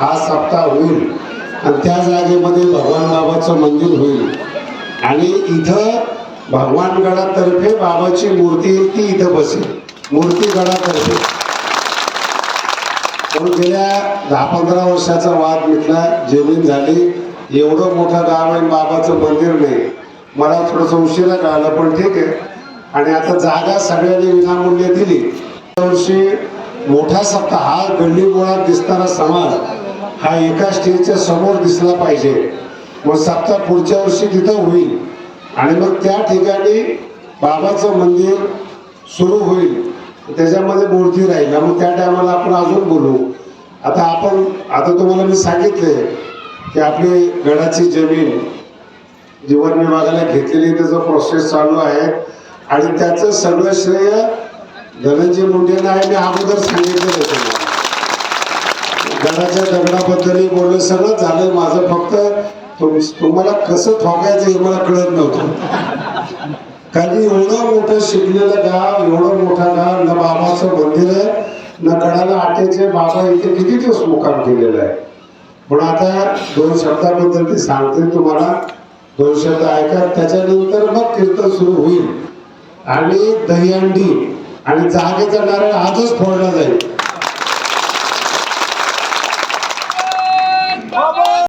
हा सप्ताह होईल आणि त्या जागेमध्ये भगवान बाबाचं मंदिर होईल. आणि इथं भगवान गडातर्फे बाबाची मूर्ती येईल ती इथं बसेल. मूर्ती गडातर्फे पण गेल्या दहा पंधरा वर्षाचा वाद मिटला जमीन झाली. एवढं मोठं गाव आहे बाबाचं मंदिर नाही. मला थोडंसं उशिरा कळालं पण ठीक आहे. आणि आता जागा सगळ्यांनी विनामूल्य दिली. त्या वर्षी मोठा सप्ताह हा गल्ली दिसणारा समाज हा एका स्टेजच्या समोर दिसला पाहिजे. मग सप्ताह पुढच्या वर्षी तिथं होईल. आणि मग त्या ठिकाणी बाबाचं मंदिर सुरू होईल. त्याच्यामध्ये मूर्ती राहील. मग त्या टायमाला आपण अजून बोलू. आता आपण आता तुम्हाला मी सांगितले की आपली गडाची जमीन जीवन विभागाला घेतलेली त्याचं प्रोसेस चालू आहे. आणि त्याचं सगळं श्रेय धनंजय मुंडेंना आहे. मी अगोदर सांगितलेलं आहे तुम्हाला बोललं दगडाबद्दलही सगळं झालं माझं फक्त. तुम्हाला कसं ठोकायचं हे मला कळत नव्हतं. कारण एवढं मोठं शिकलेलं गाव एवढं मोठा गाव न बाबाचं मंदिर आहे न कडाला आटेचे बाबा इथे किती दिवस मुकाम केलेला आहे. पण आता दोन शब्दाबद्दल ते सांगते तुम्हाला. दोन शब्द ऐका. त्याच्यानंतर मग कीर्तन सुरू होईल. आणि दहीहंडी आणि जागेचा नारळ आजच फोडला जाईल.